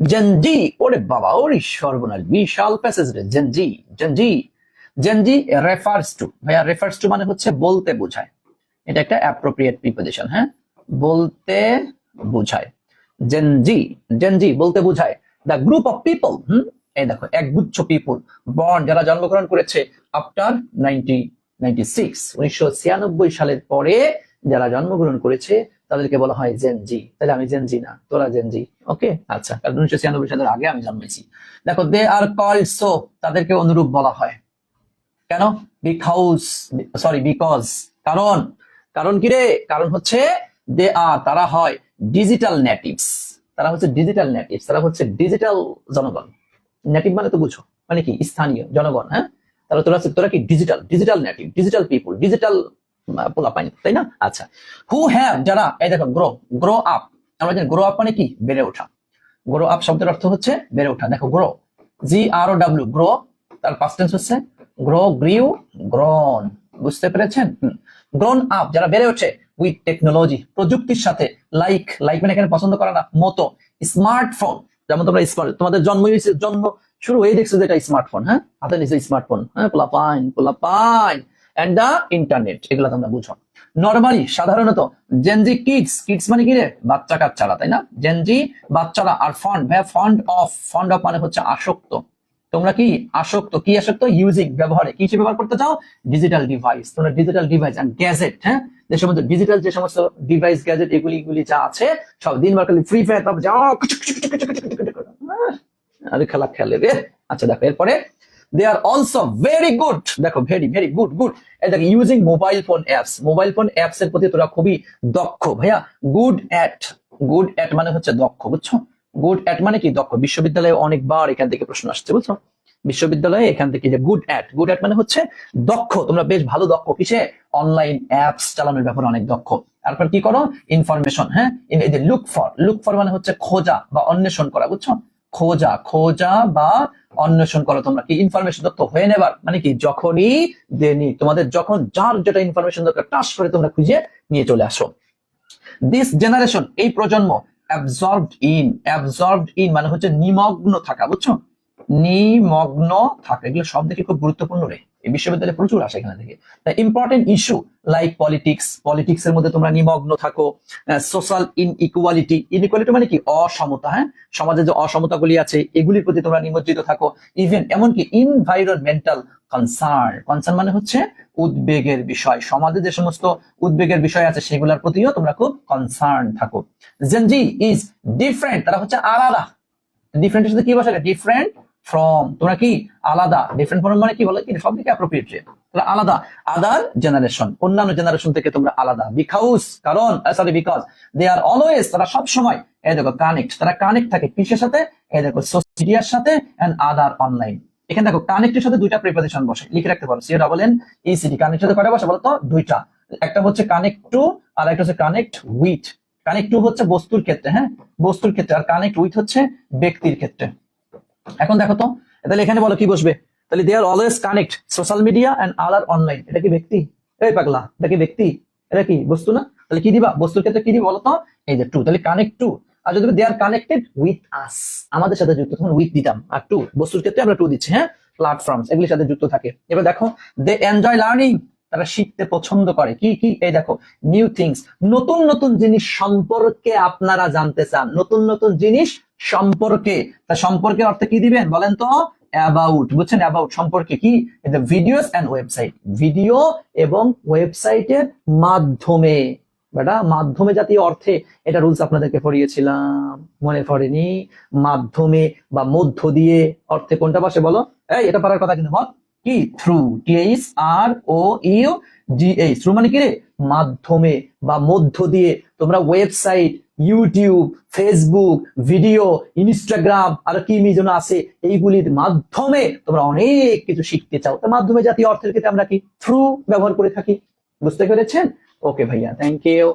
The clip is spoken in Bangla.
জেনজি ওরে বাবা, ওরে সর্বনাশ, বিশাল প্যাসেজ রে gen Z gen Z gen Z refers to ভাইয়া রেফার্স টু মানে হচ্ছে বলতে বোঝায়। এটা একটা অ্যাপ্রোপ্রিয়েট প্রিপোজিশন হ্যাঁ? বলতে বোঝায়। জেনজি জেনজি বলতে বোঝায় দ্য গ্রুপ অফ পিপল হুম? এই দেখো, একগুচ্ছ পিপল বর্ন যারা জন্মগ্রহণ করেছে আফটার নাইনটি নাইনটি সিক্স উনিশশো ছিয়ানব্বই সালের পরে যারা জন্মগ্রহণ করেছে, তাদেরকে বলা হয় জেনজি তাহলে আমি জেনজি না, তোরা জেনজি ওকে আচ্ছা কারণ উনিশশো ছিয়ানব্বই সালের আগে আমি জন্মেছি। দেখো দে আর কল্ড সো তাদেরকে অনুরূপ বলা হয়। কেন? বিকজ সরি বিকজ কারণ কারণ কি রে? কারণ হচ্ছে দে আর তারা হয় ডিজিটাল নেটিভস তারা হচ্ছে ডিজিটাল নেটিভস তারা হচ্ছে ডিজিটাল জনগণ। নেটিভ মানে তো বুঝো মানে কি? স্থানীয় জনগণ হ্যাঁ? তাহলে তোরা তোরা কি? Digital digital native digital people digital পোলা পাইনি তাই না? আচ্ছা। হু হ্যাভ যারা, এই দেখো গ্রো গ্রো আপ আমরা জানি গ্রো আপ মানে কি? বেড়ে ওঠা। গ্রো আপ শব্দের অর্থ হচ্ছে বেড়ে ওঠা। দেখো grow G R O W grow তার হচ্ছে গ্রো গ্রিউ গ্রন বুঝতে পেরেছেন? আপ যারা বেড়ে ওঠে উইথ টেকনোলজি প্রযুক্তির সাথে লাইক লাইক মানে এখানে পছন্দ করে না, মতো। স্মার্টফোন যেমন তোমরা স্মার্ট তোমাদের জন্ম জন্ম শুরু হয়ে দেখছ যে এটা স্মার্টফোন হ্যাঁ? হাতে নিচে স্মার্টফোন হ্যাঁ? পোলা পাইন পোলা পাইন অ্যান্ড দ্য ইন্টারনেট এগুলো তোমরা বুঝো নর্মালি সাধারণত জেনজি কিডস কিডস মানে কি রে বাচ্চা কাচ্চারা তাই না জেনজি বাচ্চারা আর ফন্ড ভাই ফন্ড অফ ফন্ড অফ মানে হচ্ছে আসক্ত তোমরা কি আসক্ত কি আসক্ত ইউজিং ব্যবহারে কি ব্যবহার করতে চাও ডিজিটাল ডিভাইস তোমরা ডিজিটাল ডিভাইস এন্ড গ্যাজেট হ্যাঁ যে সমস্ত ডিজিটাল যে সমস্ত ডিভাইস গ্যাজেট এগুলি এগুলি যা আছে সব দিনবার খালি ফ্রি ফায়ার তারপর যা আরে খেলা খেলে রে আচ্ছা দেখো এরপরে they are also very good দেখো ভেরি ভেরি গুড গুড দেখো using mobile phone apps mobile phone apps এর প্রতি তোরা খুবই দক্ষ। ভাইয়া গুড অ্যাট গুড অ্যাট মানে হচ্ছে দক্ষ, বুঝছ? গুড অ্যাট মানে কি দক্ষ? বিশ্ববিদ্যালয়ে অনেকবার এখান থেকে প্রশ্ন আসছে, বুঝছ? বিশ্ববিদ্যালয়ে এখান থেকে যে গুড অ্যাট গুড অ্যাট মানে হচ্ছে দক্ষ। তোমরা বেশ ভালো দক্ষ কিসে? অনলাইন অ্যাপস চালানোর ব্যাপারে অনেক দক্ষ। তারপর কি করো? ইনফরমেশন হ্যাঁ? লুক ফর লুক ফর মানে হচ্ছে খোঁজা বা অন্বেষণ করা, বুঝছ? খোঁজা খোঁজা বা অন্বেষণ করো তোমরা। কি ইনফরমেশন তথ্য হয়ে নেবার? মানে কি, যখনই দেনি তোমাদের যখন যার যেটা ইনফরমেশন দরকার টাস করে তোমরা খুঁজে নিয়ে চলে আসো। দিস জেনারেশন এই প্রজন্ম অ্যাবজর্বড ইন অ্যাবজর্বড ইন মানে হচ্ছে নিমগ্ন থাকা, বুঝছ? নিমগ্ন থাকা, এগুলো সব থেকে খুব গুরুত্বপূর্ণ রে। এই বিশ্ববিদ্যালয়ে প্রচুর আসে এখানে থেকে। Important issue like politics politics এর মধ্যে তোমরা নিমগ্ন থাকো সোশ্যাল ইন ইকুয়ালিটি ইনইকুয়ালিটি মানে কি? অসমতা হ্যাঁ? সমাজে যে অসমতাগুলি আছে, এগুলির প্রতি তোমরা নিমজ্জিত থাকো। ইভেন এমনকি ইনভাইরনমেন্টাল কনসার্ন কনসার্ন মানে হচ্ছে উদ্বেগের বিষয়। সমাজে যে সমস্ত উদ্বেগের বিষয় আছে, সেগুলোর প্রতিও তোমরা খুব কনসার্ন থাকো। জেনজি ইজ ডিফারেন্ট তারা হচ্ছে আলাদা। ডিফারেন্টের সাথে কি বসে? ডিফারেন্ট ফ্রম তোমরা কি? আলাদা। ডিফারেন্ট ফ্রম মানে কি বলে কি? সব অ্যাপ্রোপ্রিয়েট তোমরা আলাদা। আদার জেনারেশন অন্যান্য জেনারেশন থেকে তোমরা আলাদা। বিকাউস কারণ sorry because they are always তারা সব সময় এই দেখো কানেক্ট তারা কানেক্ট থাকে কিসের সাথে? এই দেখো মিডিয়ার সাথে এন্ড আদার অনলাইন এখানে দেখো কানেক্টের সাথে দুইটা প্রিপোজিশন বসে। লিখে রাখতে পারো। C double N E C T কানেক্টের সাথে কয়টা বসে বলতো দুইটা। একটা হচ্ছে কানেক্ট টু আর একটা হচ্ছে কানেক্ট উইথ কানেক্ট টু হচ্ছে বস্তুর ক্ষেত্রে হ্যাঁ? বস্তুর ক্ষেত্রে। আর কানেক্ট উইথ হচ্ছে ব্যক্তির ক্ষেত্রে। এখন দেখো তো, তাহলে এখানে বলো কি বসবে? তাহলে they are always connect social media and other online এটা কি ব্যক্তি? এই পাগলা, এটা কি ব্যক্তি? এটা কি, বস্তু না? তাহলে কি দিবা? বস্তুর ক্ষেত্রে কি দিবা তো? এই যে টু তাহলে কানেক্ট টু আর যদি দে আর কানেক্টেড উইথ আস আমাদের সাথে যুক্ত, তখন উইথ দিতাম। আর টু বস্তুর ক্ষেত্রে আমরা টু দিচ্ছি হ্যাঁ? প্ল্যাটফর্মস এগুলির সাথে যুক্ত থাকে। এবার দেখো দে এনজয় লার্নিং তারা শিখতে পছন্দ করে। কি কি? এই দেখো নিউ থিংস নতুন নতুন জিনিস সম্পর্কে আপনারা জানতে চান। নতুন নতুন জিনিস সম্পর্কে। তা সম্পর্কে অর্থে কি দিবেন? বলেন তো অ্যাবাউট বুঝছেন? অ্যাবাউট সম্পর্কে কি? ভিডিওস এন্ড ওয়েবসাইট ভিডিও এবং ওয়েবসাইটের মাধ্যমে। বেটা, মাধ্যমে জাতীয় অর্থে। এটা রুলস আপনাদেরকে পড়িয়েছিলাম। মনে পড়েনি? মাধ্যমে বা মধ্য দিয়ে অর্থে কোনটা বসে বলো? এই, এটা পারার কথা কিন্তু বল। কি? Through T H R O U G H through মানে কি রে? মাধ্যমে বা মধ্য দিয়ে। তোমরা website YouTube Facebook video Instagram আর কি মিজন আছে, এইগুলির মাধ্যমে তোমরা অনেক কিছু শিখতে চাও। তার মাধ্যমে জাতীয় অর্থের ক্ষেত্রে আমরা কি থ্রু ব্যবহার করে থাকি? বুঝতে পেরেছেন? ওকে ভাইয়া থ্যাংক ইউ